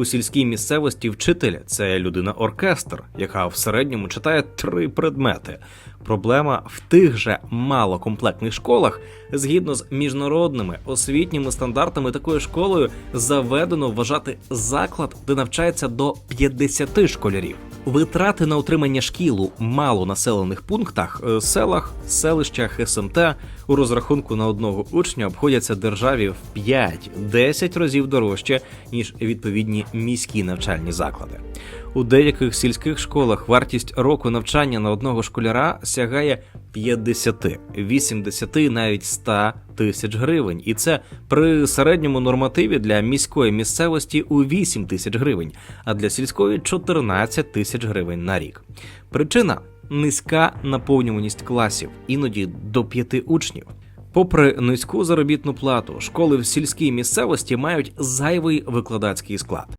У сільській місцевості вчитель це людина-оркестр, яка в середньому читає три предмети. Проблема в тих же малокомплектних школах, згідно з міжнародними освітніми стандартами, такою школою заведено вважати заклад, де навчається до 50 школярів. Витрати на утримання шкіл у малонаселених пунктах, е, селах, селищах СМТ у розрахунку на одного учня обходяться державі в 5-10 разів дорожче ніж відповідні міські навчальні заклади. У деяких сільських школах вартість року навчання на одного школяра сягає 50, 80, навіть 100 тисяч гривень, і це при середньому нормативі для міської місцевості у 8 тисяч гривень, а для сільської 14 тисяч гривень на рік. Причина низька наповнюваність класів, іноді до 5 учнів. Попри низьку заробітну плату, школи в сільській місцевості мають зайвий викладацький склад.